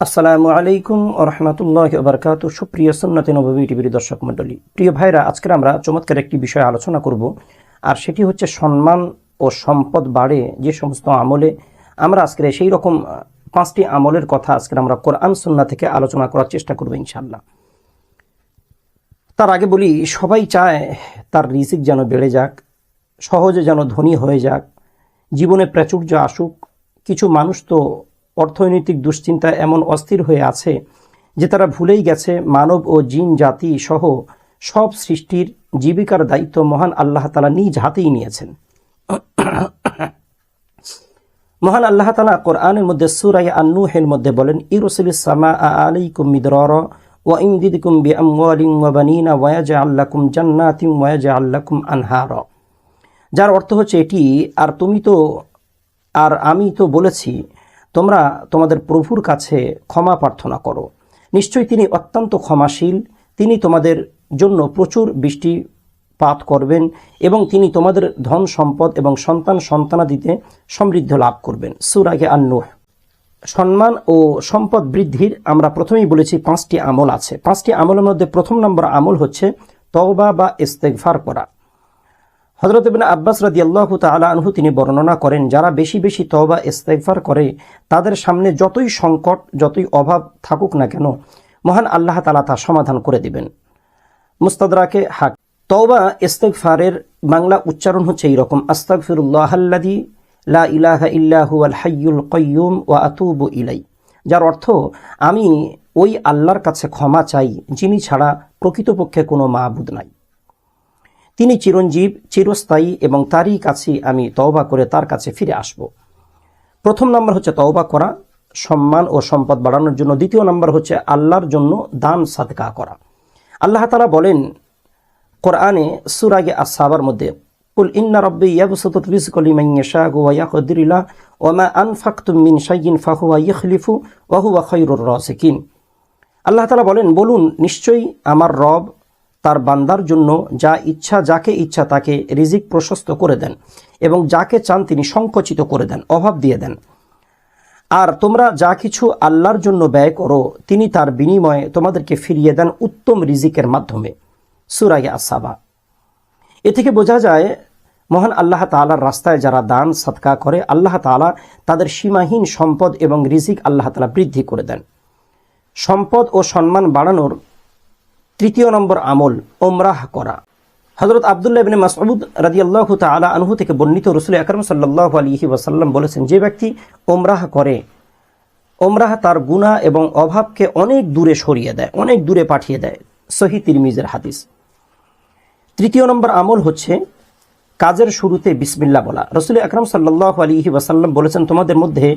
আসসালামু আলাইকুম রহমতুল্লাহ বারকাত সুপ্রিয় সন্ন্যতে নবী টিভির দর্শক মণ্ডলী, প্রিয় ভাইরা আজকে আমরা চমৎকার একটি বিষয়ে আলোচনা করব, আর সেটি হচ্ছে সম্মান ও সম্পদ বাড়ে যে সমস্ত আমলে। আমরা আজকে সেই রকম পাঁচটি আমলের কথা আজকে আমরা কোরআন সুন্না থেকে আলোচনা করার চেষ্টা করব ইনশাল্লাহ তার আগে বলি, সবাই চায় তার রিজিক যেন বেড়ে যাক, সহজে যেন ধনী হয়ে যাক, জীবনে প্রাচুর্য আসুক। কিছু মানুষ তো অর্থনৈতিক দুশ্চিন্তায় এমন অস্থির হয়ে আছে যে তারা ভুলেই গেছে মানব ও জিন জাতি সহ সব সৃষ্টির জীবিকার দায়িত্ব মহান আল্লাহ তালা নিজ হাতেই নিয়েছেন। মহান আল্লাহ তালা কোরআনের মধ্যে সুরাই আন্নুহের মধ্যে বলেন, ইরসুল সামা আলাইকুম মিদরর ওয়া ইমদিদকুম বি আমওয়ালিন ওয়া বানিনা ওয়া ইয়াজআল লাকুম জান্নাতিন ওয়া ইয়াজআল লাকুম আনহারা। যার অর্থ হচ্ছে এটি, আর তুমি তো, আর আমি তো বলেছি তোমরা তোমাদের প্রভুর কাছে ক্ষমা প্রার্থনা করো। নিশ্চয়ই তিনি অত্যন্ত ক্ষমাশীল, তিনি তোমাদের জন্য প্রচুর বৃষ্টিপাত করবেন এবং তিনি তোমাদের ধন সম্পদ এবং সন্তান সন্তানাদিতে সমৃদ্ধ লাভ করবেন। সুরাগে আন্নুহ। সম্মান ও সম্পদ বৃদ্ধির আমরা প্রথমেই বলেছি পাঁচটি আমল আছে। পাঁচটি আমলের মধ্যে প্রথম নম্বর আমল হচ্ছে তওবা বা ইস্তেগফার করা হজরত বিন আব্বাস রাদি আল্লাহ তালা আনহু তিনি বর্ণনা করেন, যারা বেশি বেশি তওবা ইস্তেফার করে, তাদের সামনে যতই সংকট, যতই অভাব থাকুক না কেন, মহান আল্লাহ তালা তা সমাধান করে দিবেন। মুস্তাদরাকে হাক। তওবা, ইস্তেগফারের বাংলা উচ্চারণ হচ্ছে এইরকম, আস্তাগফিরুল্লাহ আল্লাদি লা ইলাহা ইল্লাহু আল হাইয়ুল কয়্যুম ওয়া আতুবু ইলাই যার অর্থ, আমি ওই আল্লাহর কাছে ক্ষমা চাই, যিনি ছাড়া প্রকৃতপক্ষে কোনো মাহবুদ নাই। তিনি চিরঞ্জীব, চিরস্থায়ী এবং তারই কাছে আমি তওবা করে তার কাছে ফিরে আসব। প্রথম নম্বর হচ্ছে তওবা করা, সম্মান ও সম্পদ বাড়ানোর জন্য। দ্বিতীয় নম্বর হচ্ছে আল্লাহর জন্য দান, সাদকা করা। আল্লাহ তালা বলেন কোরআনে সুরাগে আসাবার মধ্যে, কুল ইন্না রব্বি ইয়াবসুতু রিজকা লিমান ইয়াশাউ ওয়া ইয়াকদিরু লা ওয়া মা আনফাকতুম মিন শাইইন ফাহুয়া ইখলিফু ওয়া হুয়া খায়রুর রাসিকিন। আল্লাহ তালা বলেন, বলুন, নিশ্চয়ই আমার রব তার বান্দার জন্য যা ইচ্ছা, যাকে ইচ্ছা তাকে রিজিক প্রশস্ত করে দেন এবং যাকে চান তিনি সংকুচিত করে দেন, অভাব দিয়ে দেন। আর তোমরা যা কিছু আল্লাহর জন্য ব্যয় করো, তিনি তার বিনিময়ে তোমাদেরকে ফিরিয়ে দেন উত্তম রিজিকের মাধ্যমে। সুরাই আসাবা এ থেকে বোঝা যায়, মহান আল্লাহ তালার রাস্তায় যারা দান সৎকা করে, আল্লাহ তালা তাদের সীমাহীন সম্পদ এবং রিজিক আল্লাহ তালা বৃদ্ধি করে দেন। সম্পদ ও সম্মান বাড়ানোর তৃতীয় নম্বর আমল ওমরাহ করা। হজরত আবদুল্লাহ ইবনে মাসউদ রাদিয়াল্লাহু তাআলা আনহু থেকে বর্ণিত রসুল আকরাম সাল্লাল্লাহু আলাইহি ওয়াসাল্লাম বলেছেন, যে ব্যক্তি ওমরাহ করে ওমরাহ তার গুনাহ এবং অভাবকে অনেক দূরে সরিয়ে দেয়, অনেক দূরে পাঠিয়ে দেয়। সহি তিরমিজের হাদিস। তৃতীয় নম্বর আমল হচ্ছে কাজের শুরুতে বিসমিল্লা বলা। রসুল আকরাম সাল্লাহ আলিহি ওয়াসাল্লাম বলেছেন, তোমাদের মধ্যে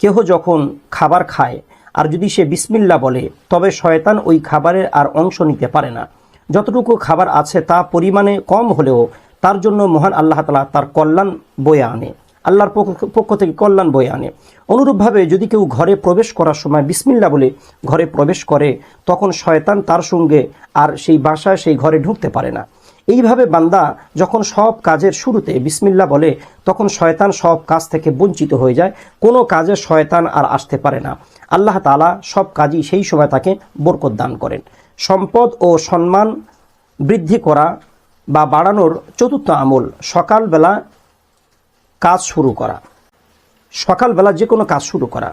কেহ যখন খাবার খায় আর যদি সে বিসমিল্লা বলে, তবে শয়তান ওই খাবারের আর অংশ নিতে পারে না। যতটুকু খাবার আছে তা পরিমাণে কম হলেও তার জন্য মহান আল্লাহ তালা তার কল্যাণ বয়ে আনে। আল্লাহর পক্ষ- থেকে কল্যাণ বয়ে আনে। অনুরূপভাবে যদি কেউ ঘরে প্রবেশ করার সময় বিসমিল্লা বলে ঘরে প্রবেশ করে, তখন শয়তান তার সঙ্গে আর সেই বাসায় সেই ঘরে ঢুকতে পারে না। এইভাবে বান্দা যখন সব কাজের শুরুতে বিসমিল্লা বলে, তখন শয়তান সব কাজ থেকে বঞ্চিত হয়ে যায়। কোনো কাজে শয়তান আর আসতে পারে না। আল্লাহ তালা সব কাজই সেই সময় তাকে বরকত দান করেন। সম্পদ ও সম্মান বৃদ্ধি করা বা বাড়ানোর চতুর্থ আমল সকালবেলা কাজ শুরু করা। সকালবেলা যে কোনো কাজ শুরু করা।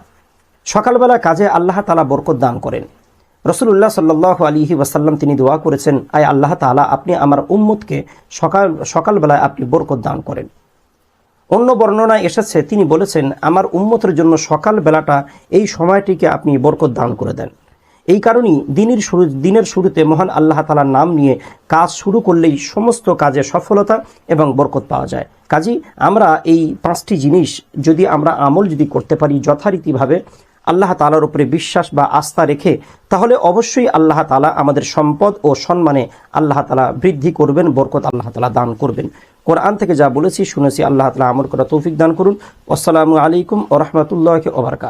সকালবেলা কাজে আল্লাহ তালা বরকত দান করেন। রসুল্লাহ সাল্লাহ আলিহি ওয়াসাল্লাম তিনি দোয়া করেছেন, আয় আল্লাহ তালা আপনি আমার উম্মতকে সকাল, সকালবেলায় আপনি বরকত দান করেন। অন্য বর্ণনায় এসেছে, তিনি বলেছেন, আমার উম্মতের জন্য সকাল বেলাটা এই সময়টিকে আপনি বরকত দান করে দেন। এই কারণেই দিনের শুরু, দিনের শুরুতে মহান আল্লাহ তালার নাম নিয়ে কাজ শুরু করলেই সমস্ত কাজে সফলতা এবং বরকত পাওয়া যায়। কাজী, আমরা এই পাঁচটি জিনিস যদি আমরা আমল যদি করতে পারি যথারীতিভাবে আল্লাহ তালার উপরে বিশ্বাস বা আস্থা রেখে, তাহলে অবশ্যই আল্লাহ তালা আমাদের সম্পদ ও সম্মানে আল্লাহ তালা বৃদ্ধি করবেন, বরকত আল্লাহ তালা দান করবেন। কোরআন থেকে যা বলেছি শুনেছি, আল্লাহ তালা আমল করা তৌফিক দান করুন। আসসালামু আলাইকুম ও রহমতুল্লাহ ওবরকাত